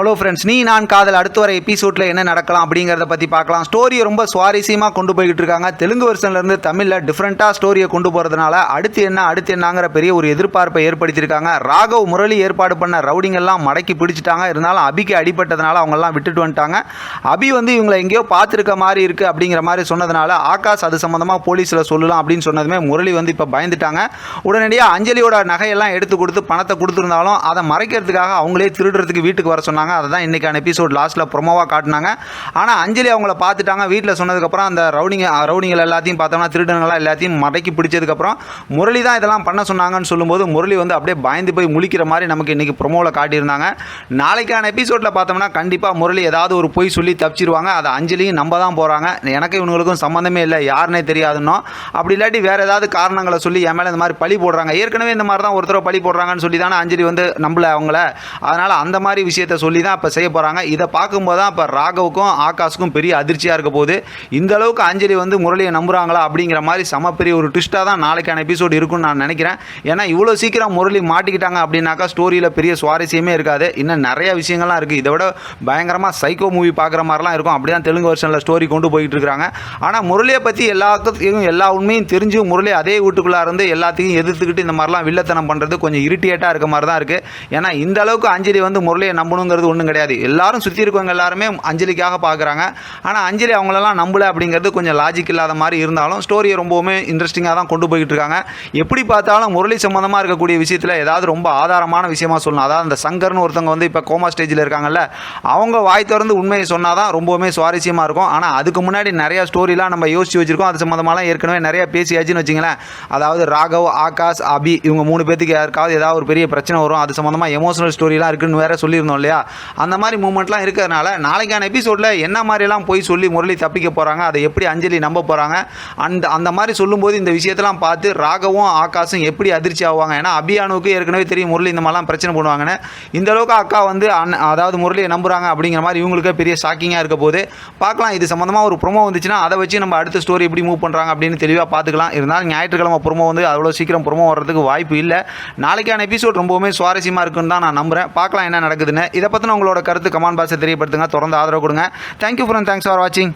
Hello friends நீ நான் காதல் அடுத்து வர எபிசோடில் என்ன நடக்கலாம் அப்படிங்கிறத பற்றி பார்க்கலாம். ஸ்டோரியை ரொம்ப சுவாரஸ்யமாக கொண்டு போய்கிட்டு இருக்காங்க. தெலுங்கு வருஷன்லேருந்து தமிழில் டிஃப்ரெண்ட்டாக ஸ்டோரியை கொண்டு போகிறதுனால அடுத்து என்ன அடுத்து என்னங்கிற பெரிய ஒரு எதிர்பார்ப்பை ஏற்படுத்தியிருக்காங்க. ராகவ் முரளி ஏற்பாடு பண்ண ரவுடிங்கெல்லாம் மடக்கி பிடிச்சிட்டாங்க. இருந்தாலும் அபிக்கு அடிபட்டதுனால அவங்கெல்லாம் விட்டுட்டு வந்துட்டாங்க. அபி வந்து இவங்களை எங்கேயோ பார்த்துருக்க மாதிரி இருக்குது அப்படிங்கிற மாதிரி சொன்னதுனால ஆகாஷ் அது சம்மந்தமாக போலீஸில் சொல்லலாம் அப்படின்னு சொன்னதுமே முரளி வந்து இப்போ பயந்துட்டாங்க. உடனடியாக அஞ்சலியோட நகையெல்லாம் எடுத்து கொடுத்து பணத்தை கொடுத்துருந்தாலும் அதை மறைக்கிறதுக்காக அவங்களே திருடுறதுக்கு வீட்டுக்கு வர சொன்னாங்க. அதை தான் இன்றைக்கான எபிசோட் லாஸ்ட்டில் ப்ரொமோவாக காட்டினாங்க. ஆனால் அஞ்சலி அவங்கள பார்த்துட்டாங்க. வீட்டில் சொன்னதுக்கப்புறம் அந்த ரவுடிங்க ரவுடிங்கள் எல்லாத்தையும் பார்த்தோம்னா திருடனெல்லாம் எல்லாத்தையும் மடக்கி பிடிச்சதுக்கப்புறம் முரளி தான் இதெல்லாம் பண்ண சொன்னாங்கன்னு சொல்லும்போது முரளி வந்து அப்படியே பயந்து போய் முழிக்கிற மாதிரி நமக்கு இன்றைக்கி ப்ரொமோவில் காட்டியிருந்தாங்க. நாளைக்கான எபிசோடில் பார்த்தோம்னா கண்டிப்பாக முரளி ஏதாவது ஒரு பொய் சொல்லி தப்பிச்சிருவாங்க. அதை அஞ்சலியும் நம்ம தான் போகிறாங்க எனக்கு இவங்களுக்கும் சம்மந்தமே இல்லை யாருன்னே தெரியாதுன்னோ. அப்படி இல்லாட்டி வேறு ஏதாவது காரணங்களை சொல்லி என் மேலே இந்த மாதிரி பழி போடுறாங்க. ஏற்கனவே இந்த மாதிரி தான் ஒருத்தர பழி போடுறாங்கன்னு சொல்லி தானே அஞ்சலி வந்து நம்மள அவங்கள. அதனால் அந்த மாதிரி விஷயத்த சொல்லி தான் இப்போ செய்ய போகிறாங்க இதை பார்க்கும்போது தான் இப்போ ராகவுக்கும் ஆகாஷுக்கும் பெரிய அதிர்ச்சியாக இருக்க போகுது. இந்த அளவுக்கு அஞ்சலி வந்து முரளியை நம்புறாங்களா அப்படிங்கிற மாதிரி செம பெரிய ஒரு ட்விஸ்ட்டாக தான் நாளைக்கான எபிசோடு இருக்கும்னு நான் நினைக்கிறேன். ஏன்னா இவ்வளோ சீக்கிரம் முரளி மாட்டிக்கிட்டாங்க அப்படின்னாக்கா ஸ்டோரியில் பெரிய சுவாரஸ்யமே இருக்காது. இன்னும் நிறைய விஷயங்கள்லாம் இருக்குது இதை விட பயங்கரமாக சைக்கோ மூவி பார்க்குற மாதிரிலாம் இருக்கும். அப்படி தான் தெலுங்கு வருஷனில் ஸ்டோரி கொண்டு போயிட்டு இருக்காங்க. ஆனால் முரளியை பற்றி எல்லாத்துக்கும் எல்லா உண்மையும் தெரிஞ்சு முரளி அதே வீட்டுக்குள்ளே இருந்து எல்லாத்தையும் எதிர்த்துக்கிட்டு இந்த மாதிரிலாம் வில்லத்தனம் பண்ணுறது கொஞ்சம் இரிட்டேட்டாக இருக்க மாதிரி தான் இருக்குது ஏன்னா இந்த அளவுக்கு அஞ்சலி வந்து முரளியை நம்பணுங்கிறது ஒன்றும் கிடையாது. எல்லாரும் சுற்றி இருக்கவங்க எல்லாருமே அஞ்சலிக்காக பார்க்குறாங்க ஆனால் அஞ்சலி அவங்களெல்லாம் நம்பல அப்படிங்கிறது கொஞ்சம் லாஜிக் இல்லாத மாதிரி இருந்தாலும் ஸ்டோரியை ரொம்பவுமே இன்ட்ரெஸ்டிங்காக தான் கொண்டு போய்கிட்டு இருக்காங்க. எப்படி பார்த்தாலும் முரளி சம்மந்தமாக இருக்கக்கூடிய விஷயத்தில் ஏதாவது ரொம்ப ஆதாரமான விஷயமா சொல்லணும் அதாவது அந்த சங்கர்னு ஒருத்தவங்க வந்து இப்போ கோமா ஸ்டேஜில் இருக்காங்கல்ல அவங்க வாய் திறந்து உண்மையை சொன்னால் தான் ரொம்பவுமே சுவாரஸ்யமாக இருக்கும். ஆனால் அதுக்கு முன்னாடி நிறையா ஸ்டோரிலாம் நம்ம யோசிச்சு வச்சுருக்கோம். அது சம்மந்தமாலாம் ஏற்கனவே நிறைய பேசியாச்சுன்னு வச்சிங்களேன். அதாவது ராகவ் ஆகாஷ் அபி இவங்க மூணு பேர்த்துக்கு யாருக்காவது ஏதாவது ஒரு பெரிய பிரச்சனை வரும். அது சம்மந்தமாக எமோஷனல் ஸ்டோரிலாம் இருக்குன்னு வேற சொல்லியிருந்தோம் இல்லையா? அந்த மாதிரி மூமெண்ட்லாம் இருக்கிறதுனால நாளைக்கான எபிசோடில் என்ன மாதிரிலாம் போய் சொல்லி முரளி தப்பிக்க போகிறாங்க அதை எப்படி அஞ்சலி நம்ப போகிறாங்க அந்த அந்த மாதிரி சொல்லும்போது இந்த விஷயத்தெல்லாம் பார்த்து ராகவும் ஆகாசும் எப்படி அதிர்ச்சி ஆவாங்க? ஏன்னா அபியானுக்கு ஏற்கனவே தெரியும் முரளி இந்த மாதிரிலாம் பிரச்சனை பண்ணுவாங்கன்னு. இந்த அளவுக்கு அக்கா வந்து அன் அதாவது முரளியை நம்புகிறாங்க அப்படிங்கிற மாதிரி இவங்களுக்கே பெரிய ஷாக்கிங்காக இருக்க போது பார்க்கலாம் இது சம்மந்தமாக ஒரு ப்ரொமோ வந்துச்சுன்னா அதை வச்சு நம்ம அடுத்த ஸ்டோரி எப்படி மூவ் பண்ணுறாங்க அப்படின்னு தெளிவாக பார்த்துக்கலாம். இருந்தாலும் ஞாயிற்றுக்கிழமை ப்ரொமோ வந்து அவ்வளோ சீக்கிரம் ப்ரொமோ வர்றதுக்கு வாய்ப்பு இல்லை. நாளைக்கான எபிசோட் ரொம்பவுமே சுவாரஸ்யமாக இருக்குன்னு தான் நான் நம்புகிறேன் பார்க்கலாம் என்ன நடக்குதுன்னு. இதை பற்றின உங்களோட கருத்து கமெண்ட் பாக்ஸை தெரியப்படுத்துங்க. தொடர்ந்து ஆதரவு கொடுங்க. தேங்க்யூ ஃப்ரெண்ட் தேங்க்ஸ் ஃபார் வாட்சிங்